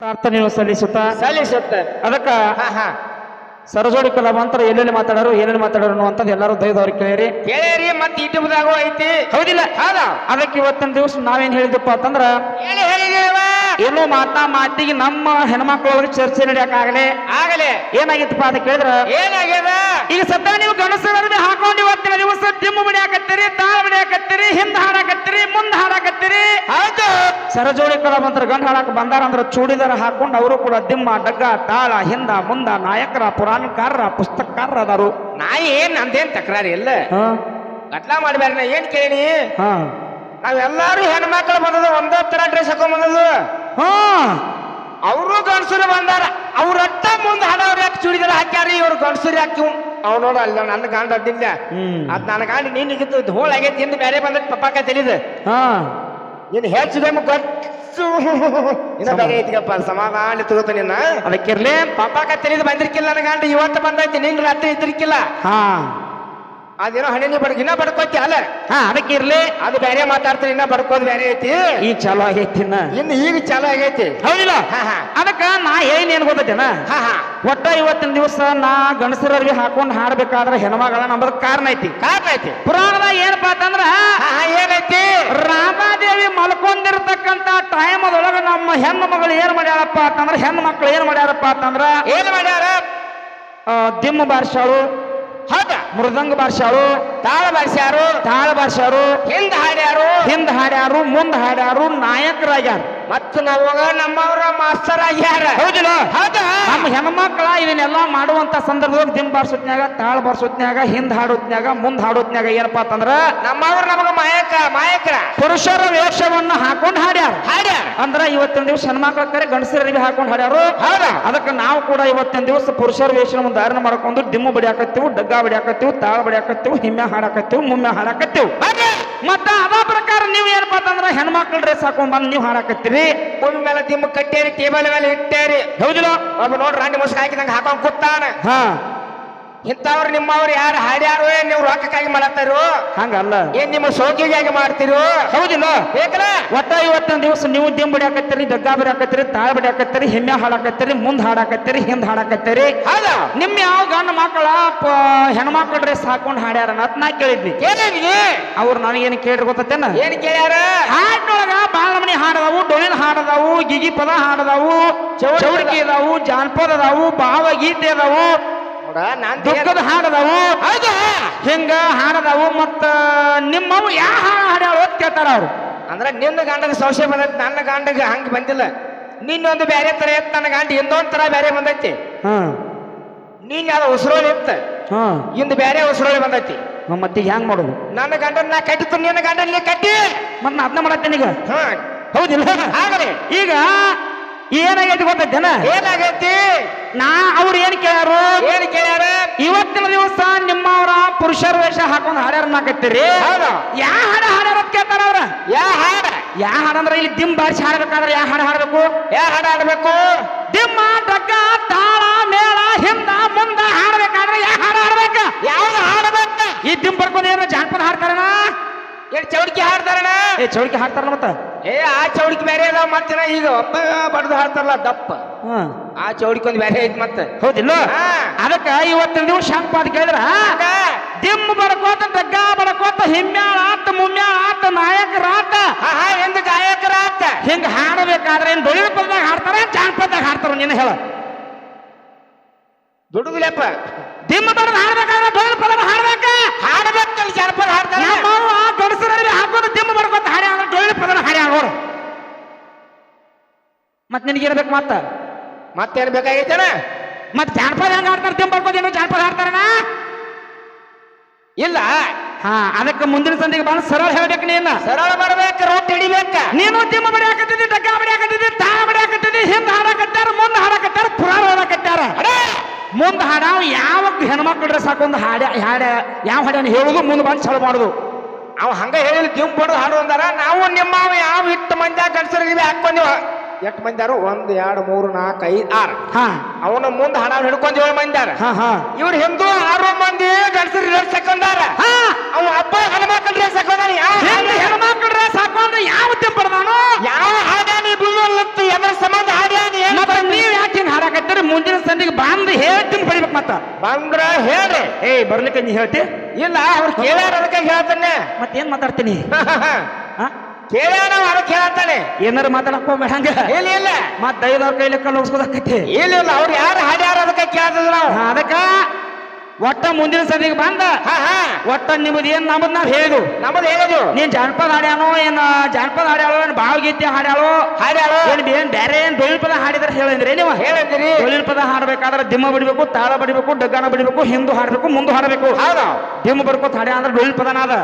ಪ್ರಾರ್ಥನೆಯನ್ನು ಸಲ್ಲಿಸುತ್ತಾ ಸಲ್ಲಿಸುತ್ತ ಅದಕ್ಕ ಸರಜೋಡಿ ಹಾ ಮಂತ್ರ ಎಲ್ಲೆಲ್ಲಿ ಮಾತಾಡೋರು ಏನೇನು ಮಾತಾಡೋರು ಅನ್ನುವಂಥದ್ದು ಎಲ್ಲರೂ ದಯದವ್ರಿಗೆ ಕೇಳಿರಿ ಕೇಳಿರಿ ಮತ್ತೆ ಯೂಟ್ಯೂಬ್ದಾಗೂ ಐತಿ. ಹೌದಿಲ್ಲ. ಹೌದಾ. ಅದಕ್ಕೆ ಇವತ್ತಿನ ದಿವಸ ನಾವೇನ್ ಹೇಳಿದಪ್ಪ ಅಂತಂದ್ರ ಹೇಳಿ ಹೇಳಿದೇವ ಏನೋ ಮಾತಾ ಮಾತಿಗೆ ನಮ್ಮ ಹೆಣ್ಮಕ್ಳವ್ರಿಗೆ ಚರ್ಚೆ ನಡೆಯಕ್ಕಾಗಲೇ ಆಗಲೇ. ಏನಾಗಿತ್ತಪ್ಪ ಅಂತ ಕೇಳಿದ್ರ? ಏನಾಗ್ಯದ? ಈಗ ಸದ್ಯ ನೀವು ಗಣಸರನ್ನ ಹಾಕೊಂಡು ಇವತ್ತಿನ ದಿವಸ ದಿಮ್ಮು ಬಿಡಿಯಾಕತ್ತೀರಿ ತಾಳ ಬಿಡಿಯಾಕತ್ತೀರಿ ಹಿಂದ್ ಹಾಡಾಕತ್ತೀರಿ ಮುಂದ್ ಹಾಡಾಕತ್ತೀರಿ. ಕಡ ಕಲಾವಂತರ ಗಂಡ ಹಾಡಕ್ ಬಂದಾರ ಅಂದ್ರೆ ಚೂಡಿದಾರ ಹಾಕೊಂಡು ಅವರು ಕೂಡ ದಿಮ್ಮ ಡಗ್ಗ ತಾಳ ಹಿಂದ ಮುಂದ ನಾಯಕರ ಪುರಾಣಕಾರರ ಪುಸ್ತಕಕಾರರ ಅದಾರು ನಾಯಿ ಏನ್ ನಂದೇನ್ ತಕರಾರಿ ಇಲ್ಲ? ಗಟ್ಲ ಮಾಡ್ಬೇಡ ನಾ ಏನ್ ಕೇಳಿ ನಾವೆಲ್ಲಾರು ಹೆಣ್ಮಕ್ಳು ಬಂದದ ಒಂದೇ ತರ ಡ್ರೆಸ್ ಹಾಕೊಂಡ್ ಬಂದದು ಅವರು ಗಂಡಸರು ಬಂದಾರ ಅವ್ರಟ್ಟ ಮುಂದೆ ಹಣ ಯಾಕೆ ಚೂಡಿದಾರ ಹಾಕ್ಯಾರಿ? ಇವ್ರು ಗಂಡಸರು ಹಾಕಿ ಅವ್ ನೋಡ ಅಲ್ಲ ನನ್ನ ಗಂಡ ಅಡ್ಡಿಲ್ಲ. ಅದ್ ನನ್ನ ಕಾಣ್ ನೀನ್ ಹೋಳ ಆಗೈತಿ ಎಂದು ಬೇರೆ ಬಂದ ಪಪ್ಪಾಕ ತಿಳಿದ ಹಾ. ನೀನ್ ಹೆಚ್ಚು ಖರ್ಚು ಇನ್ನ ಬೇರೆ ಐತಿಗಪ್ಪ ಸಮಾಧಾನ ತಗೋತ ನಿನ್ನ ಅದಕ್ಕಿರ್ಲಿ ಪಾಪಾಕ ತಿಳಿದು ಬಂದಿರ್ಕಿಲ್ಲ ನನ್ನ ಗಂಡ ಇವತ್ತು ಬಂದೈತಿ ನಿನ್ ರಾತ್ರಿ ಇದ್ದಿರ್ಕಿಲ್ಲ. ಹಾ. ಅದೇನೋ ಹಣ್ಣಿನ ಬಡ್ಕ ಇನ್ನ ಬಡ್ಕೋತಿ ಅಲ್ಲ. ಹಾ ಅದಕ್ಕಿರ್ಲಿ ಅದು ಬೇರೆ ಮಾತಾಡ್ತೀನಿ ಇನ್ನ ಬಡ್ಕೋದ್ ಬೇರೆ ಐತಿ. ಈ ಚಾಲು ಆಗೈತಿ ಇನ್ನ. ಇನ್ನು ಈಗ ಚಾಲು ಆಗೈತಿ. ಹೌದಿಲ್ಲ? ಹಾ ಹಾ. ಅದಕ್ಕ ನಾ ಏನ್ ಏನ್ ಗೊತ್ತೈತೇನ? ಹಾ ಹಾ. ಒಟ್ಟ ಇವತ್ತಿನ ದಿವಸ ನಾ ಗಣಸರರಿಗೆ ಹಾಕೊಂಡು ಹಾಡ್ಬೇಕಾದ್ರೆ ಹೆಣ್ಮಗಳ ನಂಬದ ಕಾರಣ ಐತಿ. ಕಾರಣ ಐತಿ. ಪುರಾಣದ ಏನಪ್ಪಾ ಅಂತಂದ್ರ ಹಾ ಹಾ ಏನೈತಿ ರಾಮಾದೇವಿ ಮಲ್ಕೊಂಡಿರ್ತಕ್ಕಂತ ಟೈಮ್ ಅದೊಳಗ ನಮ್ಮ ಹೆಣ್ಣು ಮಗಳು ಏನ್ ಮಾಡ್ಯಾರಪ್ಪ ಅಂತಂದ್ರ ಹೆಣ್ಣು ಮಕ್ಳು ಏನ್ ಮಾಡ್ಯಾರಪ್ಪ ಅಂತಂದ್ರ ಏನ್ ಮಾಡ್ಯಾರ? ದಿಮ್ಮ ಬಾರ್ಸಾಳು ಹೌದ? ಮೃದಂಗ ಬಾರಿಸಾಳು ತಾಳ ಬಾರಿಸ್ಯಾರು? ತಾಳ ಬಾರಿಸ್ಯಾರು ಹಿಂದ ಹಾಡ್ಯಾರು? ಹಿಂದ್ ಹಾಡ್ಯಾರು ಮುಂದ್ ಹಾಡ್ಯಾರು ನಾಯಕರಾಗ್ಯಾರ. ಮತ್ತ ನಾವಾಗ ನಮ್ಮವ್ರ ಮಾಸ್ತರ್ ಆಗ್ಯಾರ ಹೌದಿಲ್ಲ? ಹೌದಾ? ನಮ್ಮ ಹೆಣ್ಮಕ್ಳ ಇವನ್ನೆಲ್ಲ ಮಾಡುವಂತ ಸಂದರ್ಭದಾಗ ದಿಮ್ಮ ಬಾರ್ಸೋತ್ನ್ಯಾಗ ತಾಳ್ ಬಾರ್ಸೋತ್ನ್ಯಾಗ ಹಿಂದ್ ಹಾಡೋತ್ನ್ಯಾಗ ಮುಂದ್ ಹಾಡೋತ್ನ್ಯಾಗ ಏನಪ್ಪಾ ಅಂತಂದ್ರ ನಮ್ಮವ್ರ ನಮಗ ಮಾಯಕ ಮಾಯಕರ. ಪುರುಷರ ವೇಷವನ್ನು ಹಾಕೊಂಡು ಹಾಡ್ಯಾರ. ಹಾಡ್ಯಾರ. ಅಂದ್ರ ಇವತ್ತಿನ ದಿವಸ ಹೆಣ್ಮಕ್ಳ ಕರೆ ಗಂಡಸರಿಗೆ ಹಾಕೊಂಡು ಹಾಡ್ಯಾರು. ಹೌದಾ? ಅದಕ್ಕೆ ನಾವು ಕೂಡ ಇವತ್ತಿನ ದಿವಸ ಪುರುಷರ ವೇಷನ ಧಾರಣ ಮಾಡ್ಕೊಂಡು ದಿಮ್ಮು ಬಡಿಯಾಕತ್ತೀವಿ ಡಗ್ಗಾ ಬಡಿಯಾಕತ್ತೀವಿ ತಾಳ ಬಡಿಯಾಕತ್ತೀವಿ ಹಿಮ್ಮೆ ಹಾಡಾಕತ್ತೀವಿ ಮುಮ್ಮೆ ಹಾಡಾಕತ್ತೀವಿ. ಮತ್ತ ಅದ ಪ್ರಕಾರ ನೀವು ಏನಪ್ಪಾ ಅಂತಂದ್ರ ಹೆಣ್ಮಕ್ಳು ಡ್ರೆಸ್ ಹಾಕೊಂಡ್ ಬಂದ್ ನೀವು ಹಾಡಾಕತ್ತೀರಿ ಭೂಮಿ ಮೇಲೆ ದಿಮ್ಮ ಕಟ್ಟೇರಿ ಟೇಬಲ್ ಮೇಲೆ ಇಟ್ಟೇರಿ. ಹೌದಿಲ್ಲ? ಒಬ್ಬ ನೋಡ್ರಿ ರಾಣಿ ಮುಸ್ಕ ಹಾಕಿದಂಗ ಹಾಕೊಂಡ್ ಕೂತಾನ. ಹಾ. ಇಂಥವ್ರು ನಿಮ್ಮವ್ರು ಯಾರು ಹಾಡ್ಯಾರು ಏನ್ ನೀವು ರೊಕ್ಕಕ್ಕಾಗಿ ಮಾಡತ್ತಾರು? ಹಂಗಲ್ಲ. ಏನ್ ನಿಮ್ಮ ಸೋಕಿಗಾಗಿ ಮಾಡ್ತಿರು? ಹೌದಿಲ್ಲ. ಬೇಕಲ್ಲ ಒಟ್ಟ ಇವತ್ತಿನ ದಿವಸ ನೀವು ದಿಂಬ ಬಿಡಾಕತ್ತೀರಿ ದಗ್ಗ ಬಿಡಾಕತ್ತೀರಿ ತಾಳ ಬಿಡಾಕತ್ತೀರಿ ಹೆಮ್ಮೆ ಹಾಡಾಕತ್ತೀರಿ ಮುಂದ್ ಹಾಡಾಕತ್ತೀರಿ ಹಿಂದ್ ಹಾಡಾಕತ್ತೀರಿ. ಹೌದಾ? ನಿಮ್ ಯಾವ ಗಂಡ ಮಕ್ಕಳ ಹೆಣ್ಮಕ್ಳ ಡ್ರೆಸ್ ಹಾಕೊಂಡ್ ಹಾಡ್ಯಾರ ಅಂತ ನಾ ಕೇಳಿದ್ವಿ ಏನೇನಿಗೆ ಅವ್ರು ನನಗೇನು ಕೇಳ್ರಿ ಗೊತ್ತೇನ ಏನ್ ಕೇಳ್ಯಾರ? ಹಾಡಿನೊಳಗ ಬಾಳ ಹಾಡದವು ಹಾಡದಾವು ಹಾಡದವು ಹಾಡದಾವು ಗಿಗಿ ಪದ ಹಾಡದವು ಚೌಡಿಕೆ. ಅದಾವು ಜಾನಪದ ಅದಾವು ಭಾವಗೀತೆ ಅದಾವು ನೋಡ ನಾನ್ ದುಃಖದ ಹಾಡದವು. ಹೌದಾ. ಹಿಂಗ ಹಾಡದವು ಮತ್ತ ನಿಮ್ಮವು ಯಾ ಹಾಡ ಹಾಡ್ಯಾವ ಅಂತ ಕೇಳ್ತಾರ ಅವ್ರು. ಅಂದ್ರೆ ನಿನ್ನ ಗಂಡಗ ಸಂಶಯ ಬಂದೈತಿ ನನ್ನ ಗಂಡಗ ಹಂಗ ಬಂದಿಲ್ಲ. ನಿನ್ನೊಂದು ಬೇರೆ ತರ ಇತ್ತು ನನ್ನ ಗಂಡ ಇನ್ನೊಂದ್ ತರ ಬೇರೆ ಬಂದೈತಿ. ಹ್ಮ್ ನೀನ್ ಯಾವ ಉಸಿರೋಳಿ ಇತ್ತ ಇಂದ ಇಂದು ಬೇರೆ ಉಸಿರೋಳಿ ಬಂದೈತಿ. ಮತ್ತೆ ಹೆಂಗ್ ಮಾಡೋದು? ನನ್ನ ಗಂಡನ ನಾ ಕಟ್ಟಿತ್ತು ನಿನ್ನ ಗಂಡನ ನೀ ಕಟ್ಟಿ. ಮತ್ತೆ ನಾ ಅದನ್ನ ಮಾಡತ್ತೇನೆ ಈಗ? ಹಾ. ಹೌದಿಲ್ಲ? ಆಗಲಿ. ಈಗ ಏನಾಗೈತಿ ಗೊತ್ತೈತೇನ ಏನಾಗೈತಿ? ನಾ ಅವ್ರು ಏನ್ ಕೇಳ್ಯಾರು? ಏನ್ ಕೇಳ್ಯಾರ? ಇವತ್ತಿನ ದಿವಸ ನಿಮ್ಮವರ ಪುರುಷರ ವೇಷ ಹಾಕೊಂಡು ಹಾಡ್ಯಾರ ನಾಕತ್ತೀರಿ ಯಾ ಹಾಡ ಹಾಡ್ಯಾರ ಅಂತ ಕೇಳ್ತಾರ ಅವ್ರ? ಯಾ ಹಾಡ? ಯಾ ಹಾಡಂದ್ರ ಇಲ್ಲಿ ದಿಮ್ ಬಾರಿಸಿ ಹಾಡ್ಬೇಕಾದ್ರೆ ಯಾ ಹಾಡ ಹಾಡ್ಬೇಕು? ಯಾ ಹಾಡ ಹಾಡಬೇಕು? ದಿಮ್ಮ ಡಗ್ಗ ತಾಳ ಮೇಳ ಹಿಂದ ಮುಂದ ಹಾಡ್ಬೇಕಾದ್ರೆ ಯಾ ಹಾಡ ಹಾಡ್ಬೇಕ? ಯಾವ ಹಾಡಬೇಕ? ಈ ದಿಮ್ ಬರ್ಕೊಂಡು ಏನೋ ಜಾನಪದ ಹಾಡ್ತಾರಣ ಏನ್ ಚೌಡಿಕೆ ಹಾಡ್ತಾರಣ ಏ ಚೌಡಿಕೆ ಹಾಡ್ತಾರಲ್ಲ ಮತ್ತ? ಏ ಆ ಚೌಡಿಕೆ ಬೇರೆ ಅದಾವ ಮತ್ತಿನ ಈಗ ಒಬ್ಬ ಬಡ್ದು ಹಾಡ್ತಾರಲ್ಲ ದಪ್ಪ. ಹ್ಮ್ ಆ ಚೌಡಿಕೆ ಒಂದು ಬೇರೆ ಐತಿ ಮತ್ತೆ. ಹೌದಿಲ್ಲ. ಅದಕ್ಕ ಇವತ್ತು ನೀವು ಶಾಂತ ಅಂತ ಕೇಳಿದ್ರ? ದಿಮ್ಮ ದಿಮ್ ಬಡ್ಕೋತ ಡಗ್ಗ ಬಡ್ಕೋತ ಹಿಮ್ಮ್ಯಾಳ ಆತ ಮುಮ್ಮ್ಯಾಳ ಆತ ನಾಯಕರ ಆತ. ಹಾ ಹಾ ಎಂದು ಗಾಯಕರ ಆತ. ಹಿಂಗ ಹಾಡಬೇಕಾದ್ರೆ ಏನ್ ಡೊಳ್ಳಿನ ಪದದಾಗ ಹಾಡ್ತಾರ ಜಾನಪದದಾಗ ಹಾಡ್ತಾರ ನೀನು ಹೇಳ. ದುಡುಗುಲೆಪ್ಪ. ದಿಮ್ಮ ಬಡದ್ ಹಾಡ್ಬೇಕಾದ್ರೆ ಡೊಳ್ಳಿನ ಪದನ ಹಾಡ್ಬೇಕ. ಹಾಡಬೇಕಲ್ಲಿ ಜನಪದ ಹಾಡ್ತಾರ ನಮ್ಮವ್ವ ಗಂಡಸರಲ್ಲಿ ಹಾಕೋದು ದಿಮ್ಮ ಬಡ್ಕೋತ ಹಾಡ್ಯ ಪದನ ಹಾಡ್ಯ ನೋಡು ಮತ್ ನಿನಗೇನ್ಬೇಕು ಮತ್ತ? ಮತ್ತೇನ್ ಬೇಕಾಗೈತೇನ ಮತ್ ಜಾನಪದ ಹೆಂಗ ಆಡ್ತಾರೆ ಏನೋ ಜಾನಪದ ಆಡ್ತಾರಣ ಇಲ್ಲ. ಹಾ ಅದಕ್ಕೆ ಮುಂದಿನ ಸಂದಿಗೆ ಬಂದು ಸರಳ ಹೇಳ್ಬೇಕು ನೀನ್. ಸರಳ ಬರ್ಬೇಕು ರೊಟ್ಟಿ ಹಿಡಿಬೇಕ. ನೀನು ತಿಮ್ಮ ಬಡಿ ಹಾಕತ್ತಿದ್ದಿ ಡಗ್ಗ ಬಡಿ ಹಾಕತ್ತಿದ್ದಿ ತಾಳ ಬಡಿ ಹಾಕತ್ತಿದ್ದಿ ಹಿಂದ ಹಾಡಕತ್ತಾರ ಮುಂದ ಹಾಡಾಕತ್ತಾರ ಪುರಾಣ ಓದಕತ್ತಾರ ಮುಂದ ಹಾಡ ಯಾವ ಹೆಣ್ಮಕ್ಳು ಡ್ರೆಸ್ ಹಾಕೊಂಡು ಹಾಡ ಹಾಡ ಯಾವ ಹಾಡನ್ನು ಹೇಳುದು ಮುಂದೆ ಬಂದು ಚಳ ಮಾಡುದು. ಅವ ಹಂಗ ಹೇಳಿ ದಿವ್ ಬಡ್ದು ಹಾಡು ಅಂದಾರ. ನಾವು ನಿಮ್ಮ ಯಾವ ಇಟ್ಟು ಮಂದಿ ಹಾಕ್ ಹಾಕೊಂದಿವ ಎಷ್ಟು ಮಂದ್ಯಾರು? ಒಂದ್ ಎರಡು ಮೂರು ನಾಲ್ಕು ಐದು ಆರು. ಹಾ. ಅವನ ಮುಂದೆ ಹಣ ಹಿಡ್ಕೊಂಡ್ ಏಳು ಮಂದ್ಯಾರ. ಹಾ ಹಾ. ಇವ್ರು ಹಿಂದೂ ಆರು ಮಂದಿ ಗಂಡಸರು ಡ್ರೆಸ್ ಹಾಕೊಂಡಾರ ಅವ ಹಬ್ಬ ಹೆಣ್ಮಕ್ಳು ಡ್ರೆಸ್ ಹಿಂದ ಹೆಣ್ಮಕ್ಳು ಡ್ರೆಸ್ ಹಾಕೊಂಡ್ರೆ ಯಾವ ತಿಂಪಡ್ದಾನು ಯಾವ ಹಾಡ್ಯಾನಿ ಬೀಳಲ್ಲತ್ತು ಎದ್ರ ಸಂಬಂಧ ಹಾಡ್ಯಾನಿ? ಏನ್ ಬಂದು ಹೇಳ್ತೀನಿ ಬಡಿಬೇಕು ಮತ್ತ. ಬಂದ್ರ ಹೇಳಿ ಏಯ್ ಬರ್ಲಿಕ್ಕೆ ನೀ ಹೇಳ್ತಿ? ಇಲ್ಲ ಅವ್ರು ಕೇಳ್ಯಾರ ಅದಕ್ಕೆ ಹೇಳ್ತಾನೆ. ಮತ್ತೇನ್ ಮಾತಾಡ್ತೀನಿ? ಆ? ಕೇಳ್ಯಾನ ಅದಕ್ಕೆ ಹೇಳ್ತಾನೆ. ಏನಾರ ಮಾತಾಡಕ್ ಹೋಗ್ಬೇಡ ಹಂಗ. ಇಲ್ಲ ಇಲ್ಲ. ಮತ್ ದೈವದವ್ರ ಕೈಲಿ ಕಲ್ಲು ಇಲ್ಲ ಇಲ್ಲ. ಅವ್ರು ಯಾರು ಹಾಡ್ಯಾರ ಅದಕ್ಕೆ ಕೇಳ್ತದ ನಾವು. ಅದಕ್ಕ ಒಟ್ಟ ಮುಂದಿನ ಸದಿಗೆ ಬಂದ? ಒಟ್ಟ ನಿಮ್ದು ಏನ್ ನಮ್ಮದು ನಾವ್ ಹೇಳಿದ್ವು ನಮ್ಮದು ಹೇಳಿದ್ವು ನೀನ್ ಜನಪದ ಹಾಡ್ಯಾನೋ ಏನ್ ಜನಪದ ಹಾಡ್ಯಾಳೋ ಏನ್ ಭಾವಗೀತೆ ಹಾಡ್ಯಾಳೋ? ಹಾಡ್ಯಾಳೋ. ಏನ್ ಏನ್ ಬೇರೆ ಏನ್ ಡೊಳ್ಳು ಪದ ಹಾಡಿದ್ರೆ ಹೇಳಂದ್ರಿ ನೀವು? ಹೇಳಿದ್ರಿ. ಡೊಳ್ಳಿನ ಪದ ಹಾಡ್ಬೇಕಾದ್ರೆ ದಿಮ್ಮ ಬಡಿಬೇಕು ತಾಳ ಬಡಿಬೇಕು ಡಗ್ಗಾನ ಬಡಿಬೇಕು ಹಿಂದು ಹಾಡ್ಬೇಕು ಮುಂದೆ ಹಾಡಬೇಕು. ಹೌದಾ. ದಿಮ್ಮ ಬರ್ಕೋತ ಹಾಡ್ಯಾ ಅಂದ್ರೆ ಡೊಳ್ಳು ಪದನ ಅದ.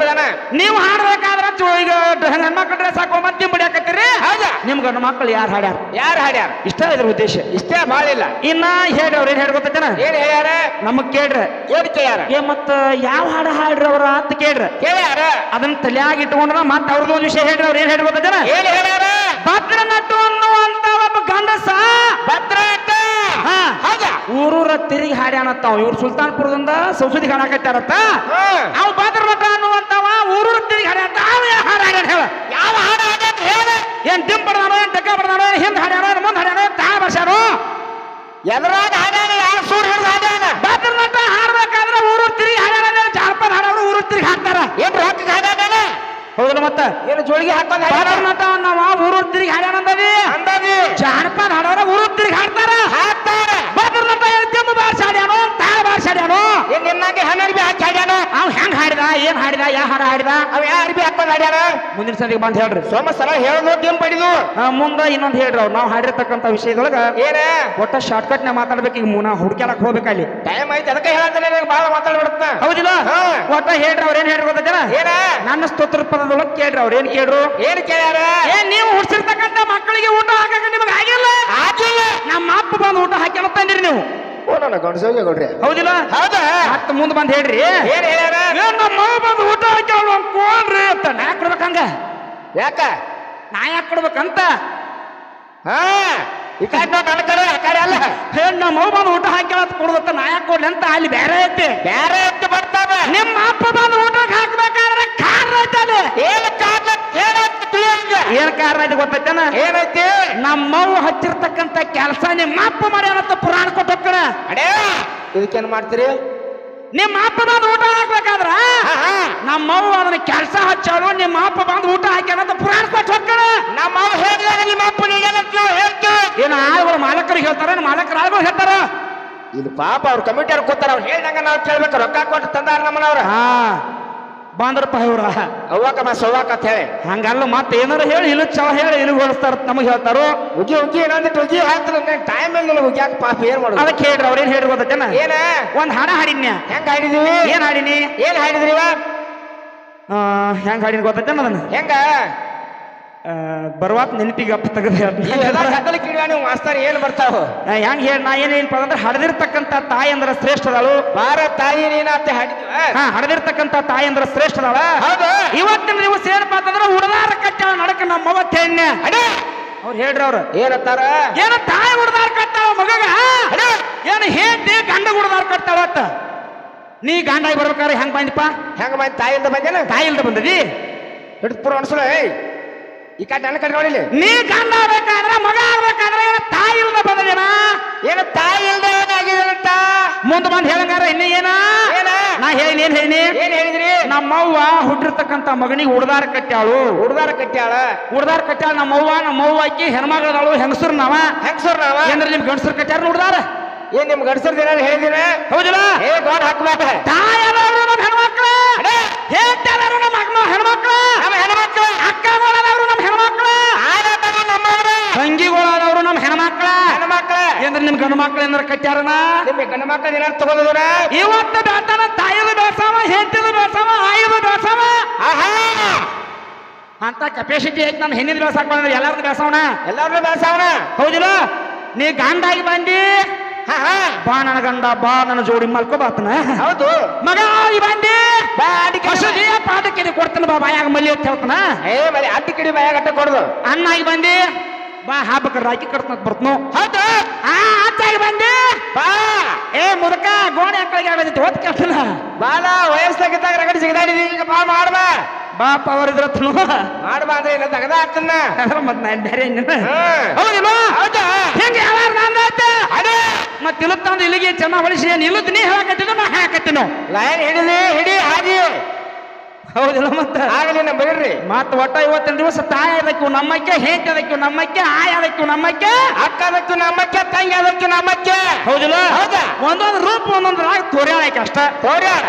ಪದನ. ನೀವು ಹಾಡ್ಬೇಕಾದ್ರೆ ಈಗ ಹೆಣ್ಮಕ್ಳು ಡ್ರೆಸ್ ಹಾಕೊಂಡ್ ದಿಮ್ಮ ಬಡಿಯಾಕತ್ತೀರಿ? ಹೌದಾ. ನಿಮ್ ಗಂಡ ಮಕ್ಕಳು ಯಾರು ಹಾಡ್ಯಾರ? ಯಾರು ಹಾಡ್ಯಾರ? ಇಷ್ಟ ಇದ್ರ ಉದ್ದೇಶ. ಇಷ್ಟೇ ಬಾಳಿಲ್ಲ ಇನ್ನ ಹೇಳ್ರಿ ಏನು ಏನ್ ಹೇಳಿ ಗೊತ್ತೇನ ಏನ್ ಹೇಳ್ಯಾರ? ನಮಗ್ ಕೇಳ್ರಿ. ಏನ್ ಕೇಳ್ಯಾರ? ಏ ಮತ್ತ ಯಾವ ಹಾಡ ಹಾಡ್ರಿ ಅವ್ರ ಅಂತ ಕೇಳ್ರಿ. ಕೇಳ್ಯಾರ? ಅದನ್ನ ತಲೆಯಾಗಿ ಇಟ್ಕೊಂಡ್ರ ಮತ್ತ ಅವ್ರದ್ದು ಒಂದು ವಿಷಯ ಹೇಳ್ರಿ ಅವ್ರ ಏನ್ ಹೇಳ್ಬೋದು ಜನ ಏನ್ ಹೇಳ್ಯಾರ? ಭದ್ರ ನಟು ಅನ್ನುವಂತ ಒಬ್ಬ ಗಂಡಸ. ಭದ್ರ ಊರೂರ ತಿರುಗಿ ಹಾಡ್ಯಾನತ್ತಾವ. ಇವ್ರು ಸುಲ್ತಾನ್ಪುರದಿಂದ ಸಂಸದಿ ಹಾಡಾಕತ್ತಾರತ್ತ. ಅವ್ ಭದ್ರ ನಟ ಅನ್ನುವಂತವ ಊರೂರ ತಿರುಗಿ ಹಾಡ್ಯಾನ ಅವ ಯಾವ ಹಾಡ ಹಾಡ್ಯಾನ ಹೇಳ. ಯಾವ ಹಾಡ ಹಾಡ್ಯಾರ ಹೇಳ. ಏನ್ ದಿಂಪ್ ಬಡ್ದಾನೋ ಏನ್ ಡಕ್ಕ ಬಡ್ದಾನೋ ಏನ್ ಹಿಂದ್ ಹಾಡ್ಯಾನೋ ಏನ್ ಮುಂದ್ ಹಾಡ್ಯಾನೋ ತಾಳ ಬರ್ಸ್ಯಾನೋ ಎಲ್ಲರಾಗ ಹಾಡ್ಯಾನ ಯಾರು ಸೂರ್ ಹಿಡಿದು ಹೌದಲ್ಲ ಮತ್ತ? ಏನು ಜೋಳಿಗೆ ಹಾಕೊಂಡ್ ಹಾಡ್ಯಾರ ಮತ್ತ ಊರೂರ್ ತಿರುಗಿ ಹಾಡ್ಯಾನ ಅಂದದಿ? ಜಾನಪದ ಹಾಡೋರ ಊರು ತಿರುಗಿ ಹಾಡ್ತಾರ ಹಾಕ್ತಾರ ಭದ್ರ ನಟ ಏನ್ ದಿಂಬ ಬಾರ್ಸಾಡ್ಯಾನೋ ತಾಳ ಬಾರ್ಸಾಡ್ಯಾನೋ ನಿನ್ನಾಗೆ ಹನ್ನೆರಡು ಬಿ ಹಾಕಿ ಹಾಡ್ಯಾನ? ಅವ್ ಹೆಂಗ್ ಹಾಡಿದ? ಏನ್ ಹಾಡಿದ? ಯಾ ಹಾಡ ಹಾಡಿದ? ಅವ್ ಯಾರು ಅರ್ಬಿ ಹಾಕೊಂಡ್ ಹಾಡ್ಯಾರ ಮುಂದಿನ ಸಲಿಗೆ ಬಂದ್ ಹೇಳ್ರಿ. ಸೋಮ ಸಲ ಹೇಳೋದು ಏನು ಪಡಿದು. ಮುಂದ ಇನ್ನೊಂದ್ ಹೇಳ್ರಿ ಅವ್ರು. ನಾವು ಹಾಡಿರ್ತಕ್ಕಂಥ ವಿಷಯದೊಳಗ ಏನ? ಒಟ್ಟ ಶಾರ್ಟ್ಕಟ್ನ ಮಾತಾಡ್ಬೇಕು. ಈಗ ಮುನ್ನ ಹುಡ್ಕ್ಯಾಲಕ್ ಹೋಗ್ಬೇಕಲ್ಲಿ ಟೈಮ್ ಐತಿ. ಅದಕ್ಕೆ ಹೇಳತ್ತಾನೆ ಬಹಳ ಮಾತಾಡ್ಬಿಡುತ್ತ ಹೌದಿಲ್ಲ. ಒಟ್ಟ ಹೇಳ್ರಿ ಅವ್ರ ಏನ್ ಹೇಳ್ರಿ ಗೊತ್ತೇನ ಏನ? ನನ್ನ ಸ್ತೋತ್ರ ಪದದೊಳಗ್ ಕೇಳ್ರಿ ಅವ್ರ. ಏನ್ ಕೇಳ್ರು? ಏನ್ ಕೇಳ್ಯಾರ? ಏನ್ ನೀವು ಹುಡ್ಸಿರ್ತಕ್ಕಂಥ ಮಕ್ಕಳಿಗೆ ಊಟ ಹಾಕಕ್ಕೆ ನಿಮಗೆ ಆಗಿಲ್ಲ? ಆಗಿಲ್ಲ. ನಮ್ಮ ಅಪ್ಪ ಬಂದು ಊಟ ಹಾಕಿ ತಂದಿರಿ ನೀವು. ಓ ನನ್ನ ಹೌದಿಲ್ಲ? ಹೌದಾ. ಮತ್ತ ಮುಂದೆ ಬಂದು ಹೇಳ್ರಿ. ಏನ್ ಹೇಳ್ಯಾರ? ಏನ್ ನಮ್ಮ ಮಗ ಬಂದು ಊಟ ಹಾಕಿ ಕೋನ್ರಿ ಅಂತ. ನಾ ಯಾಕ್ ಕೊಡ್ಬೇಕಂಗ ಯಾಕ? ನಾ ಯಾಕೆ ಕೊಡ್ಬೇಕಂತ? ಹಾ ಈ ಕಡೆ ನೋಡ್ ನನ್ನ ಕಡೆ ಆ ಕಡೆ ಅಲ್ಲ. ಹೇ ನಮ್ಮ ಮಗು ಬಂದು ಊಟ ಹಾಕಿ ಕೊಡುದತ್ತ ನಾ ಯಾಕೆ ಕೊಡ್ಲಿ ಅಂತ ಅಲ್ಲಿ ಬೇರೆ ಐತಿ. ಬೇರೆ ಎತ್ತು ಬರ್ತಾವ. ನಿಮ್ಮ ಅಪ್ಪ ಬಂದು ಊಟಕ್ಕೆ ಹಾಕ್ಬೇಕಾದ್ರೆ ಕಾರ್ ಐತಲ್ಲ. ಏನ್ ಕಾರಣ ಏನಂತ ತಿಳಿಯಂಗ ಏನ್ ಕಾರಣ ಐತಿ ಗೊತ್ತೈತೇನ? ಏನೈತಿ? ನಮ್ಮವ್ವ ಹಚ್ಚಿರ್ತಕ್ಕಂತ ಕೆಲಸ ನಿಮ್ಮ ಅಪ್ಪ ಮಾಡ್ಯಾನಂತ ಪುರಾಣ ಕೊಟ್ಟೋಗ್ತಾನ ಅಡೇ! ಇದಕ್ಕೇನ್ ಮಾಡ್ತೀರಿ? ನಿಮ್ಮ ಅಪ್ಪ ಬಂದು ಊಟ ಹಾಕ್ಬೇಕಾದ್ರ. ನಮ್ಮವ್ವ ಅದನ್ನ ಕೆಲಸ ಹಚ್ಚಾಳು ನಿಮ್ಮ ಅಪ್ಪ ಬಂದು ಊಟ ಹಾಕ್ಯಾನಂತ ಪುರಾಣ ಕೊಟ್ಟು ಹೋಗ್ತಾನ ನಮ್ಮ ಅವ್ವ ಹೇಳಿದಾಗ ನಿಮ್ಮ ಅಪ್ಪ ನಾವು ಹೇಳ್ತೀವಿ ಏನು ಆಳುಗಳು ಮಾಲಕರಿಗೆ ಹೇಳ್ತಾರ ಮಾಲಕರ ಆಳುಗಳು ಹೇಳ್ತಾರ? ಇದು ಪಾಪ ಅವ್ರ ಕಮಿಟಿ ಅವ್ರು ಕೂತಾರ ಅವ್ರು ಹೇಳ್ದಂಗ ನಾವು ಕೇಳ್ಬೇಕು ರೊಕ್ಕ ಕೊಟ್ಟು ತಂದಾರ ನಮ್ಮನವ್ರ. ಹಾ. ಬಂದ್ರಪ್ಪ ಇವ್ರ ಅವ್ವಾಕ ಮಾ ಸವ್ವಾಕ ಅಂತ ಹೇಳಿ. ಹಂಗಲ್ಲ ಮತ್ತೆ ಏನಾರ ಹೇಳಿ ಇಲ್ಲಿ ಚವ ಹೇಳಿ ಇಲ್ಲಿ ಹೊಡಿಸ್ತಾರ ನಮಗೆ ಹೇಳ್ತಾರೋ? ಉಗಿ ಉಗಿ ಏನಂದ್ರೆ ಉಗಿ ಹಾಕ್ತಾರ ಟೈಮ್ ಇಲ್ಲ ಉಗ್ಯಾಕ ಪಾಪ ಏನ್ ಮಾಡೋದು? ಅದಕ್ಕೆ ಹೇಳ್ರಿ ಅವ್ರೇನ್ ಹೇಳ್ರಿ ಗೊತ್ತೇನ ಏನ? ಒಂದ್ ಹಣ ಹಾಡಿನ್ಯ. ಹೆಂಗ್ ಹಾಡಿದೀವಿ ಏನ್ ಹಾಡಿನಿ? ಏನ್ ಹಾಡಿದ್ರಿ ಇವ? ಆ, ಹೆಂಗ್ ಹಾಡಿನ ಗೊತ್ತೇನ ಅದನ್ನ? ಹೆಂಗ? ಬರ್ವಾತ್ ನೆನಪಿಗೆ ಅಪ್ಪ ತೆಗೆದು ಇವೆಲ್ಲ ಕತ್ತಲ ಕಿಡಿಯ ನೀವು ಮಾಸ್ತರ್ ಏನ್ ಬರ್ತಾವ? ಹೆಂಗ್ ಹೇಳಿ ನಾ ಏನೇನಪ್ಪ ಅಂದ್ರೆ ಹಡದಿರ್ತಕ್ಕಂಥ ತಾಯಿ ಅಂದ್ರ ಶ್ರೇಷ್ಠ ಅದಾಳು ಬಾರ ತಾಯಿ ನೀನ ಅಂತ ಹಾಡಿದ್ವಿ? ಹಾ ಹಡದಿರ್ತಕ್ಕಂಥ ತಾಯಿ ಅಂದ್ರ ಶ್ರೇಷ್ಠ ಅದಾಳ ಹೌದು. ಇವತ್ತಿನ ದಿವಸ ಏನಪ್ಪಾ ಅಂತಂದ್ರೆ ಉಡದಾರ ಕಟ್ಟ ನಡಕ ನಮ್ಮ ತೇಣ್ಯ ಅಡೇ! ಅವ್ರು ಹೇಳ್ರಿ ಅವ್ರು. ಏನತ್ತಾರ? ಏನ ತಾಯಿ ಉಡದಾರ ಕಟ್ಟಾವ ಮಗಗ? ಅಡೇ! ಏನು ಹೇಳ್ತಿ ಗಂಡ ಉಡದಾರ ಕಟ್ಟಾವತ್ತ ನೀ ಗಂಡಾಗಿ ಬರ್ಬೇಕಾದ್ರೆ ಹೆಂಗ್ ಬಂದಿಪ್ಪ? ಹೆಂಗ ಬಂದ್ ತಾಯಿಯಿಂದ ಬಂದೇನ? ತಾಯಿ ಇಲ್ದ ಬಂದದಿ? ಹಿಡಿದು ಪುರ ಅನ್ಸಲ ಏಯ್! ಈ ಕಡೆ ನನ್ನ ಕಡೆ ನೋಡಿಲಿ ನೀ ಗಂಡ ಆಗ್ಬೇಕಾದ್ರೆ ಮಗ ಆಗ್ಬೇಕಾದ್ರೆ ಏನ ತಾಯಿ ಇಲ್ದ ಬಂದದೇನ? ಏನು ತಾಯಿ ಇಲ್ದ ಏನಾಗಿದೆಂತ ಮುಂದೆ ಬಂದು ಹೇಳಂಗಾರ ಇನ್ನೇ ಏನ? ಏನ? ನಾ ಹೇಳಿ ಏನ್ ಹೇಳಿನಿ? ಏನ್ ಹೇಳಿದ್ರಿ? ನಮ್ಮವ್ವ ಹುಟ್ಟಿರ್ತಕ್ಕಂತ ಮಗನಿಗೆ ಉಡ್ದಾರ ಕಟ್ಟ್ಯಾಳು. ಹುಡ್ದಾರ ಕಟ್ಟ್ಯಾಳ? ಉಡ್ದಾರ ಕಟ್ಟ್ಯಾಳ ನಮ್ಮವ್ವ ನಮ್ಮವ್ವ ಆಕಿ ಹೆಣ್ಮಗಳದಾಳು ಹೆಂಗಸರು ನಾವ ಹೆಂಗಸರು ನಾವ ಏನ್ರ ನಿಮ್ ಗಂಡಸರು ಕಟ್ಟ್ಯಾರ ಉಡ್ದಾರ? ಏನ್ ನಿಮ್ ಗಂಡಸರ್ ದಿನ ಹೇಳಿದಿರ? ಹೌದಿಲ್ಲ? ಏ ಗೋಡ್ ಹಾಕ್ಬೇಕ ತಾಯದವರು ನಮ್ಮ ಹೆಣ್ಮಕ್ಳು. ಹೇಳ್ತಾರು ಏನ್ರ ಗಂಡು ಮಕ್ಳು ಏನಾರ ಕಟ್ಟ್ಯಾರನ? ನಿಮ್ಮ ಗಂಡ ಮಕ್ಳ ದಿನ ತಗೊಂಡಿದ್ರ? ಇವತ್ತು ಬೇತಾನ ತಾಯಿದ ಬೇಸಾವ ಹೆಂಡತಿದ ಬೇಸಾವ ಆಯಿದ ಬೇಸಾವ. ಆಹಾ! ಅಂತ ಕೆಪಾಸಿಟಿ ಐತಿ ನಮ್ಮ ಹೆಣ್ಣಿನ ಬೇಸಾಕ ಬಂದ್ರೆ ಎಲ್ಲಾರ್ದು ಬೇಸಾವಣ ಎಲ್ಲಾರು ಬೇಸಾವನ? ಹೌದಿಲ್ಲ? ನೀ ಗಂಡಾಗಿ ಬಂದಿ? ಬಾ ನನ್ನ ಗಂಡ ಬಾ ನನ್ನ ಜೋಡಿ ಮಲ್ಕೋ ಬಾತನ. ಹೌದು. ಮಗ ಈ ಬಂದಿ? ಬಾ ಅಡಿಕೆ ಪಾದಕ್ಕೆ ಕೊಡ್ತಾನ ಬಾ ಬಾಯಾಗ ಮಲ್ಲಿ ಅಂತ ಹೇಳ್ತಾನ. ಏ ಬರೀ ಅಡ್ಡಿ ಕಿಡಿ ಬಾಯಾಗಟ್ಟ ಕೊಡುದು. ಅನ್ನಾಗಿ ಬಂದಿ? ಬಾ ಹಾಬಕ್ಕ ರಾಕಿ ಕಟ್ತ ಬರ್ತನು? ಹೌದು. ಆ ಅತ್ತಾಗಿ ಬಂದೆ. ಬಾ. ಏ ಮುದಕ ಗೋಣಿ ಅಕ್ಕಳಿಗೆ ಆಗದೈತಿ ಓದ್ ಕೇಳ್ತಾನ ಬಾಲ ವಯಸ್ಸಾಗಿದ್ದಾಗ ರಗಡಿ ಸಿಗದಾಡಿದಿ. ಈಗ ಬಾ ಮಾಡ್ಬಾ ಬಾ. ಪವರ್ ಇದ್ರತ್ನು. ಮಾಡ್ಬಾ ಅಂದ್ರೆ ಇಲ್ಲ ತಗದ ಆಗ್ತನ್ನ ಮತ್ ನಾನು ಬೇರೆ. ಹೌದಿಲ್ಲ ಹೌದಾ ಹೆಂಗೆ ಯಾವಾಗ ನಾನು ಅದೇ ಮತ್ ತಿಳುತ್ತ ಇಲ್ಲಿಗೆ ಚೆನ್ನ ಹೊಳಿಸಿ ನಿಲ್ಲುದ್ ನೀ ಹೇಳಕತ್ತಿದ್ದು ನಾ ಹಾಕತ್ತಿನ? ಲೈನ್ ಹಿಡಿಲಿ ಹಿಡಿ ಹಾದಿ. ಹೌದಿಲ್ಲ ಮತ್ತೆ? ಆಗಲಿ ನಮ್ಮ ಬರೀರಿ ಮತ್ತ ಒಟ್ಟ ಇವತ್ತಿನ ದಿವಸ ತಾಯಿ ಅದಕ್ಕೂ ನಮ್ಮಕ್ಕೆ ಹೇಂತಿ ಅದಕ್ಕೂ ನಮ್ಮಕ್ಕೆ ಆಯ ಅದಕ್ಕೂ ನಮ್ಮಕ್ಕೆ ಅಕ್ಕ ಅದಕ್ಕೂ ನಮ್ಮಕ್ಕೆ ತಂಗಿ ಅದಕ್ಕೆ ನಮ್ಮಕ್ಕೆ. ಹೌದಿಲ್ಲ? ಹೌದಾ? ಒಂದೊಂದು ರೂಪ ಒಂದೊಂದು ರಾಗ ತೋರ್ಯಾಳಕ್ಕೆ ಅಷ್ಟ. ತೋರ್ಯಾರ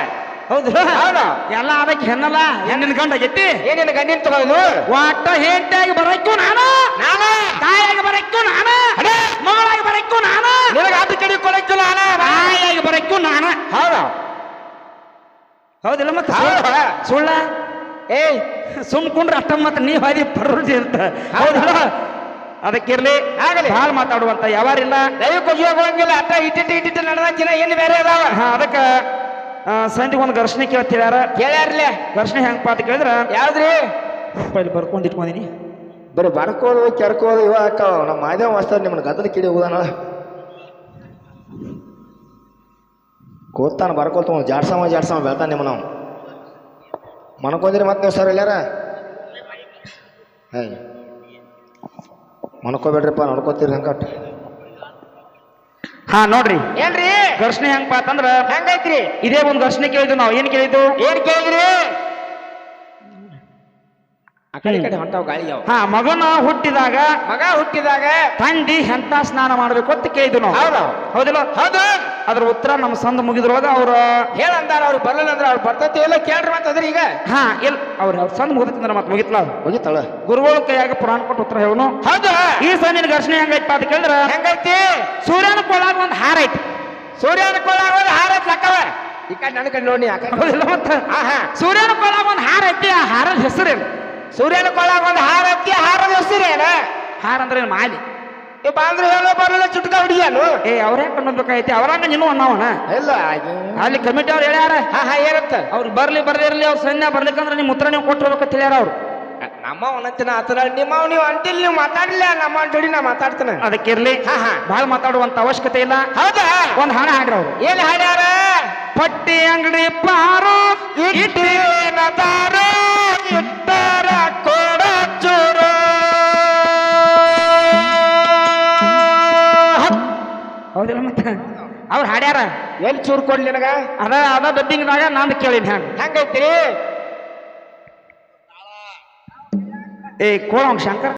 ಹೌದಿಲ್ಲ? ಹೌದ. ಎಲ್ಲ ಅದಕ್ಕೆ ಹೆಣ್ಣಲ್ಲ ಹೆಣ್ಣಿನ ಗಂಡ ಆಗೈತಿ ಏನೇನು ಗಂಡಿನ ತಗೊಳ್ಳೋದು ಒಟ್ಟ ಹೆಂಟಿಯಾಗಿ ಬರಕ್ಕೂ ನಾನು? ನಾನು? ತಾಯಿಯಾಗಿ ಬರಕ್ಕೂ ನಾನು? ಅಡೇ! ಮಗಳಾಗಿ ಬರಕ್ಕೂ ನಾನು? ನಿನಗೆ ಹತ್ತು ಕಡೆ ಕೊಡಕ್ಕೂ ನಾನು ತಾಯಿಯಾಗಿ ಬರಕ್ಕೂ ನಾನು? ಹೌದು. ಹೌದಿಲ್ಲ ಮತ್ತೆ. ಸುಳ್ಳ ಏಯ್ ಸುಮ್ಕೊಂಡ್ರೆ ಅಷ್ಟ ಮತ್ತ ನೀ ಹಾದಿ ಪರ್ರುಜಿ ಅಂತ. ಹೌದಿಲ್ಲ? ಅದಕ್ಕಿರ್ಲಿ ಆಗಲಿ. ಹಾಲ್ ಮಾತಾಡುವಂತ ಯಾವಾರಿಲ್ಲ. ದೈವಕ್ಕೆ ಹೋಗಂಗಿಲ್ಲ ಅಟ್ಟ ಇಟ್ಟಿಟ್ಟು ಇಟ್ಟಿಟ್ಟು ನಡೆದಿನ ಏನು ಬೇರೆ ಅದಾವ? ಹಾ ಅದಕ್ಕ ಸಂಜೆ ಒಂದು ಘರ್ಷಣೆ ಕೇಳ್ತಿದಾರ ಕೇಳ್ಯಾರಲ್ಲೇ ಘರ್ಷಣೆ ಹೆಂಗ್ ಪಾತ್ ಕೇಳಿದ್ರ? ಯಾವ್ದ್ರಿ? ಇಲ್ಲಿ ಬರ್ಕೊಂಡು ಇಟ್ಕೊಂಡಿನಿ. ಬರೀ ಬರ್ಕೋದು ಕೆರ್ಕೋದು ಇವಾಗ ನಮ್ಮ ಮಾದೇವ ಮಾಸ್ತರ್ ನಿಮ್ಮನ್ನ ಗದ್ದಲ ಕಿಡಿ ಹೋದಾನ ಕೂತಾನ ಬರ್ಕೋತ ಜಾಡ್ಸಮ ಜಾಡ್ಸಮ ಬೆಳ್ತಾನೆ ನಿಮ್ಮ ನಾವು. ಮನ್ಕೊಂದಿರಿ ಮತ್ತೆ ನೀವು ಸರ್ ಎಲ್ಲಾರ ಹೇ. ಮನ್ಕೋಬೇಡ್ರಿಪ್ಪ ನೋಡ್ಕೋತೀರಿ ಹಂಗಟ್. ಹಾ ನೋಡ್ರಿ. ಏನ್ರಿ? ಘರ್ಷಣೆ ಹೆಂಗಪ್ಪ ಅಂತಂದ್ರ ಹೆಂಗೈತ್ರಿ? ಇದೇ ಒಂದು ಘರ್ಷಣೆ ಕೇಳಿದ್ವಿ ನಾವು ಏನ್ ಕೇಳಿದ್ದು? ಏನ್ ಕೇಳಿದ್ರಿ? ಆ ಕಡೆ ಈ ಕಡೆ ಹೊಂಟಾವ್ ಗಾಳಿ ಯಾವ ಹಾ ಮಗನ ಹುಟ್ಟಿದಾಗ ಮಗ ಹುಟ್ಟಿದಾಗ ತಂದಿ ಹೆಂತ ಸ್ನಾನ ಮಾಡ್ಬೇಕು ಅಂತ ಕೇಳಿದ್ವಿ ನಾವು. ಹೌದು. ಹೌದಿಲ್ಲ ಹೌದು. ಅದ್ರ ಉತ್ತರ ನಮ್ಮ ಸಂದ ಮುಗಿದ್ರೊಳಗ ಅವ್ರ ಹೇಳಂದಾರ ಅವ್ರು ಬರ್ಲಿಲ್ಲ ಅಂದ್ರೆ ಅವ್ರು ಬರ್ತೈತಿ ಎಲ್ಲ ಕೇಳ್ರಿ ಮತ್ತಂದ್ರೆ ಈಗ. ಹಾ ಇಲ್ಲ ಅವ್ರ ಅವ್ರ ಸಂದ ಮುಗಿದ್ರೆ ಮತ್ತೆ ಮುಗಿತ್ಲ ಮುಗಿತಳ. ಗುರುಗಳ ಕೈಯಾಗ ಪುರಾಣ ಕೊಟ್ಟು ಉತ್ತರ ಹೇಳೋನು. ಹೌದು. ಈ ಸಂದಿನ ಘರ್ಷಣೆ ಹೆಂಗೈತ ಅಂತ ಕೇಳಿದ್ರ? ಹೆಂಗೈತಿ? ಸೂರ್ಯನ ಕೊಳಾಗ ಒಂದು ಹಾರ ಐತಿ. ಸೂರ್ಯನ ಕೊಳಾಗ ಒಂದು ಹಾರ ಐತಿ ಲಕ್ಕವ ಈ ಕಡೆ ನನ್ನ ಕಡೆ ನೋಡಿ ಹಾಕಿಲ್ಲ ಹೌದಿಲ್ಲ ಮತ್ತ? ಸೂರ್ಯನ ಕೊಳಾಗ ಒಂದು ಹಾರ ಐತಿ ಆ ಹಾರದ ಹೆಸರೇನು? ಸೂರ್ಯನ ಕೊಳಾಗ ಒಂದು ಹಾರ ಐತಿ ಹಾರದ ಹೆಸರೇನ? ಹಾರ ಅಂದ್ರೆ ಏನು ಮಾಲಿ. ಈ ಅಂದ್ರೆ ಹೇಳೋ ಬರಲ್ಲ ಚುಟ್ಕ ಹುಡುಗಿಯನು ಏ ಅವ್ರೇ ಅನ್ನೋದಕ್ಕೈತಿ ಅವರಂಗ ನೀನು ಅನ್ನವನ? ಇಲ್ಲ ಅಲ್ಲಿ ಕಮಿಟಿ ಅವ್ರು ಹೇಳ್ಯಾರ? ಹಾ ಹಾ ಏನತ್ತ ಅವ್ರು ಬರ್ಲಿ ಬರ್ಲಿ ಇರಲಿ ಅವ್ರ ಸೈನ್ಯ ಬರ್ಲಿಕ್ಕಂದ್ರೆ ನಿಮ್ಮ ಉತ್ತರ ನೀವು ಕೊಟ್ಟು ಹೋಗ್ಬೇಕಂತ ಹೇಳ್ಯಾರ ಅವ್ರು. ನಮ್ಮ ಅವನಂತಿನ ಆತನ ನಿಮ್ಮ ನೀವು ಅಂಟಿಲ್ ನೀವು ಮಾತಾಡ್ಲಿಲ್ಲ. ನಮ್ಮ ಜೋಡಿ ನಾ ಮಾತಾಡ್ತೇನೆ. ಅದಕ್ಕಿರ್ಲಿ ಹಾ, ಹಾ. ಬಹಳ ಮಾತಾಡುವಂತ ಅವಶ್ಯಕತೆ ಇಲ್ಲ. ಹೌದಾ? ಒಂದ್ ಹಾಡ ಹಾಡ್ರಿ ಅವ್ರು. ಏನ್ ಹಾಡ್ಯಾರ? ಪಟ್ಟಿ ಅಂಗಡಿ ಪಾರು ಇಟ್ಟಿನದಾರು ಇಟ್ಟರ ಹೌದಿಲ್ಲ ಮತ್ತೆ? ಅವ್ರು ಹಾಡ್ಯಾರ ಎಲ್ಲಿ ಚೂರು ಕೊಡ್ಲಿ ನನಗ? ಅದ ಅದ ಡಬ್ಬಿಂಗ್ದಾಗ ನಾನು ಕೇಳಿದ್ ಹ್ಯಾಂಗ? ಹೆಂಗೈತಿ ಏ ಕೋಳ ಶಂಕರ್.